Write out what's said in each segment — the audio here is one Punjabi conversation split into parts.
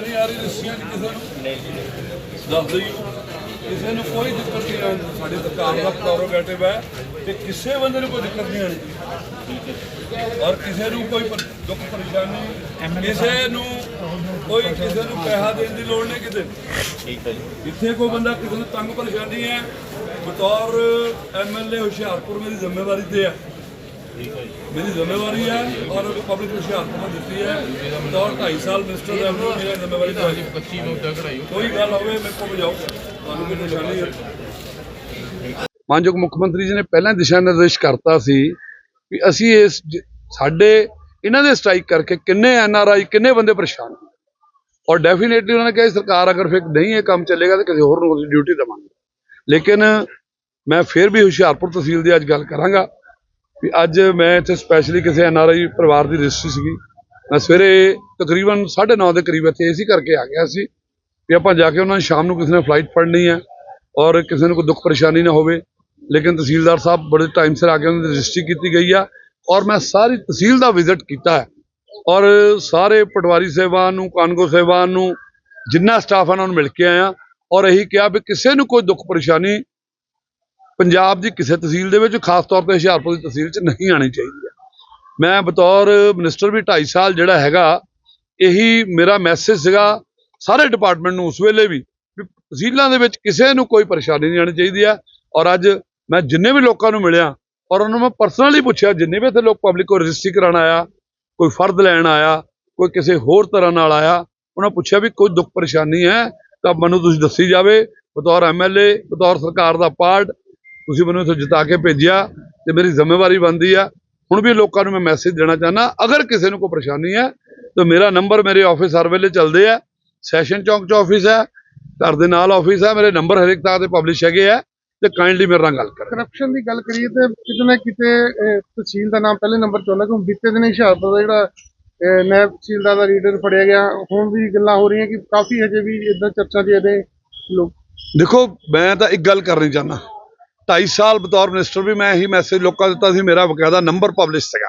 ਤਾਂ ਆ ਰਹੀ ਰਸੀਆਂ ਕਿਸੇ ਨੂੰ। ਦੱਸ ਦਈ ਕਿਸੇ ਨੂੰ ਕੋਈ ਦਿੱਕਤ ਨਹੀਂ ਆਣੀ ਸਾਡੇ ਸਰਕਾਰ ਦਾ ਪ੍ਰੋਰੋਗੇਟਿਵ ਹੈ ਤੇ ਕਿਸੇ ਬੰਦੇ ਨੂੰ ਕੋਈ ਦਿੱਕਤ ਨਹੀਂ ਆਣੀ ਔਰ ਕਿਸੇ ਨੂੰ ਕੋਈ ਦੁੱਖ ਪਰੇਸ਼ਾਨੀ ਕਿਸੇ ਨੂੰ ਕੋਈ ਕਿਸੇ ਨੂੰ ਪੈਸਾ ਦੇਣ ਦੀ ਲੋੜ ਨਹੀਂ ਕਿਤੇ। ਠੀਕ ਹੈ ਜੀ। ਜਿੱਥੇ ਕੋਈ ਬੰਦਾ ਕਿਸੇ ਨੂੰ ਤੰਗ ਪਰੇਸ਼ਾਨੀ ਹੈ ਬਤੌਰ ਐਮਐਲਏ ਹੁਸ਼ਿਆਰਪੁਰ ਮੇਰੀ ਜ਼ਿੰਮੇਵਾਰੀ ਤੇ ਹੈ। ਮੇਰੀ ਜ਼ਿੰਮੇਵਾਰੀ ਹੈ ਔਰ ਪਬਲਿਕ ਹੁਸ਼ਿਆਰਪੁਰ ਨੂੰ ਦਿੱਤੀ ਹੈ। ਬਤੌਰ 2.5 ਸਾਲ ਮਿਨਿਸਟਰ ਦਾ ਮੈਨੂੰ ਮੇਰੀ ਜ਼ਿੰਮੇਵਾਰੀ ਤੇ ਹੈ 25 ਨੂੰ ਤੱਕ ਕਢਾਈ ਕੋਈ ਗੱਲ ਹੋਵੇ ਮੇਰੇ ਕੋਲ ਬਜਾਓ ਤੁਹਾਨੂੰ ਕੋਈ ਨਿਸ਼ਾਨੀ ਹੈ? ਮਾਨਯੋਗ ਮੁੱਖ ਮੰਤਰੀ ਜੀ ਨੇ ਪਹਿਲਾਂ ਦਿਸ਼ਾ ਨਿਰਦੇਸ਼ ਕਰਤਾ ਸੀ ਵੀ ਅਸੀਂ ਇਸ ਸਾਡੇ ਇਹਨਾਂ ਦੇ ਸਟ੍ਰਾਈਕ ਕਰਕੇ ਕਿੰਨੇ ਐਨ ਆਰ ਆਈ ਕਿੰਨੇ ਬੰਦੇ ਪਰੇਸ਼ਾਨ। ਔਰ ਡੈਫੀਨੇਟਲੀ ਉਹਨਾਂ ਨੇ ਕਿਹਾ ਸਰਕਾਰ ਅਗਰ ਫਿਰ ਨਹੀਂ ਇਹ ਕੰਮ ਚੱਲੇਗਾ ਤਾਂ ਕਿਸੇ ਹੋਰ ਨੂੰ ਡਿਊਟੀ ਦੇਵਾਂਗੇ। ਲੇਕਿਨ ਮੈਂ ਫਿਰ ਵੀ ਹੁਸ਼ਿਆਰਪੁਰ ਤਹਿਸੀਲ ਦੀ ਅੱਜ ਗੱਲ ਕਰਾਂਗਾ। ਵੀ ਅੱਜ ਮੈਂ ਇੱਥੇ ਸਪੈਸ਼ਲੀ ਕਿਸੇ ਐਨ ਆਰ ਆਈ ਪਰਿਵਾਰ ਦੀ ਰਜਿਸਟਰੀ ਸੀਗੀ। ਮੈਂ ਸਵੇਰੇ ਤਕਰੀਬਨ 9:30 ਦੇ ਕਰੀਬ ਇੱਥੇ ਏਸੀ ਕਰਕੇ ਆ ਗਿਆ ਸੀ ਵੀ ਆਪਾਂ ਜਾ ਕੇ ਉਹਨਾਂ ਨੂੰ ਸ਼ਾਮ ਨੂੰ ਕਿਸੇ ਨੇ ਫਲਾਈਟ ਫੜਨੀ ਹੈ ਔਰ ਕਿਸੇ ਨੂੰ ਕੋਈ ਦੁੱਖ ਪਰੇਸ਼ਾਨੀ ਨਾ ਹੋਵੇ। ਲੇਕਿਨ ਤਹਿਸੀਲਦਾਰ ਸਾਹਿਬ ਬੜੇ ਟਾਈਮ ਸਿਰ ਆ ਕੇ ਉਹਨਾਂ ਦੀ ਰਜਿਸਟਰੀ ਕੀਤੀ ਗਈ ਆ ਔਰ ਮੈਂ ਸਾਰੀ ਤਹਿਸੀਲ ਦਾ ਵਿਜ਼ਿਟ ਕੀਤਾ ਹੈ। ਔਰ ਸਾਰੇ ਪਟਵਾਰੀ ਸੇਵਾਨ ਨੂੰ, ਕਾਨਗੋ ਸੇਵਾਨ ਨੂੰ, ਜਿੰਨਾ ਸਟਾਫ ਹੈ ਉਹਨਾਂ ਨੂੰ ਮਿਲ ਕੇ ਆਇਆ ਔਰ ਇਹੀ ਕਿਹਾ ਵੀ ਕਿਸੇ ਨੂੰ ਕੋਈ ਦੁੱਖ ਪਰੇਸ਼ਾਨੀ ਪੰਜਾਬ ਦੀ ਕਿਸੇ ਤਹਿਸੀਲ ਦੇ ਵਿੱਚ, ਖਾਸ ਤੌਰ ਤੇ ਹੁਸ਼ਿਆਰਪੁਰ ਦੀ ਤਹਿਸੀਲ 'ਚ ਨਹੀਂ ਆਣੀ ਚਾਹੀਦੀ ਹੈ। ਮੈਂ ਬਤੌਰ ਮਿਨਿਸਟਰ ਵੀ 2.5 ਸਾਲ ਜਿਹੜਾ ਹੈਗਾ, ਇਹੀ ਮੇਰਾ ਮੈਸੇਜ ਸੀਗਾ ਸਾਰੇ ਡਿਪਾਰਟਮੈਂਟ ਨੂੰ ਉਸ ਵੇਲੇ ਵੀ ਤਹਿਸੀਲਾਂ ਦੇ ਵਿੱਚ ਕਿਸੇ ਨੂੰ ਕੋਈ ਪਰੇਸ਼ਾਨੀ ਨਹੀਂ ਆਣੀ ਚਾਹੀਦੀ ਹੈ। ਔਰ ਅੱਜ ਮੈਂ ਜਿੰਨੇ ਵੀ ਲੋਕਾਂ ਨੂੰ ਮਿਲਿਆ, ਔਰ ਉਹਨਾਂ ਨੂੰ ਮੈਂ ਪਰਸਨਲੀ ਪੁੱਛਿਆ, ਜਿੰਨੇ ਵੀ ਇੱਥੇ ਲੋਕ ਪਬਲਿਕ ਕੋ ਰਜਿਸਟਰੀ ਕਰਾਉਣ ਆਇਆ, ਕੋਈ ਫਰਦ ਲੈਣ ਆਇਆ, ਕੋਈ ਕਿਸੇ ਹੋਰ ਤਰ੍ਹਾਂ ਨਾਲ ਆਇਆ, ਉਹਨਾਂ ਪੁੱਛਿਆ ਵੀ ਕੋਈ ਦੁੱਖ ਪਰੇਸ਼ਾਨੀ ਹੈ, ਤਾਂ ਮੈਨੂੰ ਤੁਸੀਂ ਦੱਸੀ ਜਾਵੇ। ਬਤੌਰ ਐਮਐਲਏ ਬਤੌਰ ਸਰਕਾਰ ਦਾ ਪਾਰਟ ਤੁਸੀਂ ਮੈਨੂੰ ਇੱਥੇ ਜਿਤਾ ਕੇ ਭੇਜਿਆ ਤੇ ਮੇਰੀ ਜ਼ਿੰਮੇਵਾਰੀ ਬਣਦੀ ਆ। ਹੁਣ ਵੀ ਲੋਕਾਂ ਨੂੰ ਮੈਂ ਮੈਸੇਜ ਦੇਣਾ ਚਾਹਨਾ ਅਗਰ ਕਿਸੇ ਨੂੰ ਕੋਈ ਪਰੇਸ਼ਾਨੀ ਹੈ ਤਾਂ ਮੇਰਾ ਨੰਬਰ ਮੇਰੇ ਆਫਿਸ ਹਰ ਵੇਲੇ ਚੱਲਦੇ ਆ। ਸੈਸ਼ਨ ਚੌਂਕ 'ਚ ਆਫਿਸ ਹੈ ਘਰ ਦੇ ਨਾਲ ਆਫਿਸ ਹੈ ਮੇਰੇ ਨੰਬਰ ਹਰੇਕ ਥਾਂ ਤੇ ਪਬਲਿਸ਼ ਹੈਗੇ ਆ ਤੇ ਕਾਈਂਡਲੀ ਮੇਰੇ ਨਾਲ ਗੱਲ ਕਰੋ। ਕਰਪਸ਼ਨ ਦੀ ਗੱਲ ਕਰੀਏ ਤੇ ਕਿਤੇ ਨਾ ਕਿਤੇ ਤਹਿਸੀਲ ਦਾ ਨਾਮ ਪਹਿਲੇ ਨੰਬਰ ਤੇ ਆਉਂਦਾ ਕਿਉਂ ਬੀਤੇ ਦਿਨ ਹੁਸ਼ਿਆਰਪੁਰ ਦਾ ਜਿਹੜਾ ਨਾਇਬ ਤਹਿਸੀਲਦਾਰ ਦਾ ਲੀਡਰ ਫੜਿਆ ਗਿਆ। ਹੁਣ ਵੀ ਗੱਲਾਂ ਹੋ ਰਹੀਆਂ ਕਿ ਕਾਫੀ ਹਜੇ ਵੀ ਇਦਾਂ ਚਰਚਾ ਦੇ ਇਹਦੇ ਲੋਕ ਦੇਖੋ ਮੈਂ ਤਾਂ ਇੱਕ ਗੱਲ ਕਰਨੀ ਚਾਹਨਾ 2.5 ਸਾਲ ਬਤੌਰ ਮਿਨਿਸਟਰ ਵੀ ਮੈਂ ਇਹੀ ਮੈਸੇਜ ਲੋਕਾਂ ਦਿੱਤਾ ਸੀ, ਮੇਰਾ ਬਕਾਇਦਾ ਨੰਬਰ ਪਬਲਿਸ਼ ਸੀਗਾ।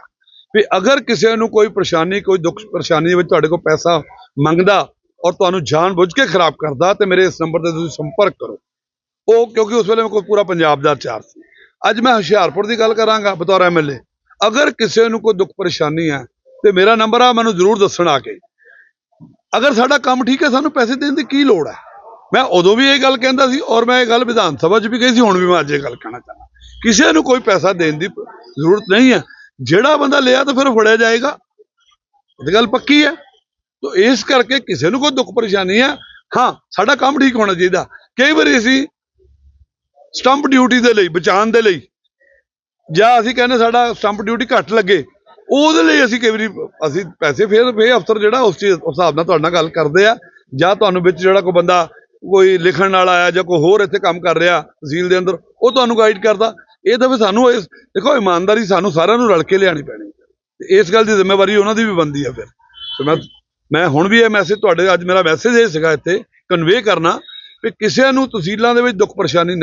ਵੀ ਅਗਰ ਕਿਸੇ ਨੂੰ ਕੋਈ ਪਰੇਸ਼ਾਨੀ, ਕੋਈ ਦੁੱਖ ਪਰੇਸ਼ਾਨੀ ਦੇ ਵਿੱਚ ਤੁਹਾਡੇ ਕੋਲ ਪੈਸਾ ਮੰਗਦਾ ਔਰ ਤੁਹਾਨੂੰ ਜਾਣ ਬੁੱਝ ਕੇ ਖਰਾਬ ਕਰਦਾ, ਤੇ ਮੇਰੇ ਇਸ ਨੰਬਰ ਤੇ ਤੁਸੀਂ ਸੰਪਰਕ ਕਰੋ। ਉਹ ਕਿਉਂਕਿ ਉਸ ਵੇਲੇ ਮੇਰੇ ਕੋਲ ਪੂਰਾ ਪੰਜਾਬ ਦਾ ਚਾਰ ਸੀ। ਅੱਜ ਮੈਂ ਹੁਸ਼ਿਆਰਪੁਰ ਦੀ ਗੱਲ ਕਰਾਂਗਾ, ਬਤੌਰ ਐਮਐਲਏ ਅਗਰ ਕਿਸੇ ਨੂੰ ਕੋਈ ਦੁੱਖ ਪਰੇਸ਼ਾਨੀ ਹੈ, ਤੇ ਮੇਰਾ ਨੰਬਰ ਆ, ਮੈਨੂੰ ਜ਼ਰੂਰ ਦੱਸਣ ਆ ਕੇ। ਅਗਰ ਸਾਡਾ ਕੰਮ ਠੀਕ ਹੈ, ਸਾਨੂੰ ਪੈਸੇ ਦੇਣ ਦੀ ਕੀ ਲੋੜ ਹੈ? ਮੈਂ ਉਦੋਂ ਵੀ ਇਹ ਗੱਲ ਕਹਿੰਦਾ ਸੀ ਔਰ ਮੈਂ ਇਹ ਗੱਲ ਵਿਧਾਨ ਸਭਾ 'ਚ ਵੀ ਕਹੀ ਸੀ, ਹੁਣ ਵੀ ਮੈਂ ਅੱਜ ਇਹ ਗੱਲ ਕਹਿਣਾ ਚਾਹੁੰਦਾ ਕਿਸੇ ਨੂੰ ਕੋਈ ਪੈਸਾ ਦੇਣ ਦੀ ਜ਼ਰੂਰਤ ਨਹੀਂ ਹੈ। ਜਿਹੜਾ ਬੰਦਾ ਲਿਆ ਤਾਂ ਫਿਰ ਫੜਿਆ ਜਾਏਗਾ। ਇਹ ਗੱਲ ਪੱਕੀ ਹੈ। ਤੋ ਇਸ ਕਰਕੇ ਕਿਸੇ ਨੂੰ ਕੋਈ ਦੁੱਖ ਪਰੇਸ਼ਾਨੀ ਹੈ। ਹਾਂ, ਸਾਡਾ ਕੰਮ ਠੀਕ ਹੋਣਾ ਚਾਹੀਦਾ। ਕਈ ਵਾਰੀ ਅਸੀਂ ਸਟੰਪ ਡਿਊਟੀ ਦੇ ਲਈ, ਬਚਾਉਣ ਦੇ ਲਈ, ਜਾਂ ਅਸੀਂ ਕਹਿੰਦੇ ਸਾਡਾ ਸਟੰਪ ਡਿਊਟੀ ਘੱਟ ਲੱਗੇ, ਉਹਦੇ ਲਈ ਅਸੀਂ ਕਈ ਵਾਰੀ ਅਸੀਂ ਪੈਸੇ ਫੇਰ ਫੇਰ ਅਫਸਰ ਜਿਹੜਾ ਉਸ ਚੀਜ਼, ਉਸ ਹਿਸਾਬ ਨਾਲ ਤੁਹਾਡੇ ਨਾਲ ਗੱਲ ਕਰਦੇ ਆ, ਜਾਂ ਤੁਹਾਨੂੰ ਵਿੱਚ ਜਿਹੜਾ ਕੋਈ ਬੰਦਾ ਕੋਈ ਲਿਖਣ ਵਾਲਾ ਆਇਆ ਜਾਂ ਕੋਈ ਹੋਰ ਇੱਥੇ ਕੰਮ ਕਰ ਰਿਹਾ ਤਹਿਸੀਲ ਦੇ ਅੰਦਰ, ਉਹ ਤੁਹਾਨੂੰ ਗਾਈਡ ਕਰਦਾ ਇਹ ਤਾਂ ਵੀ ਸਾਨੂੰ ਇਸ ਦੇਖੋ, ਇਮਾਨਦਾਰੀ ਸਾਨੂੰ ਸਾਰਿਆਂ ਨੂੰ ਰਲ ਕੇ ਲਿਆਣੀ ਪੈਣੀ ਹੈ। ਤੇ ਇਸ ਗੱਲ ਦੀ ਜ਼ਿੰਮੇਵਾਰੀ ਉਹਨਾਂ ਦੀ ਵੀ ਬਣਦੀ ਹੈ ਫਿਰ ਤੇ ਮੈਂ ਮੈਂ ਹੁਣ ਵੀ ਇਹ ਮੈਸੇਜ ਤੁਹਾਡੇ ਅੱਜ ਮੇਰਾ ਮੈਸੇਜ ਇਹ ਸੀਗਾ ਇੱਥੇ ਕਨਵੇ ਕਰਨਾ ਵੀ ਕਿਸੇ ਨੂੰ ਤਹਿਸੀਲਾਂ ਦੇ ਵਿੱਚ ਦੁੱਖ ਪਰੇਸ਼ਾਨੀ ਨਹੀਂ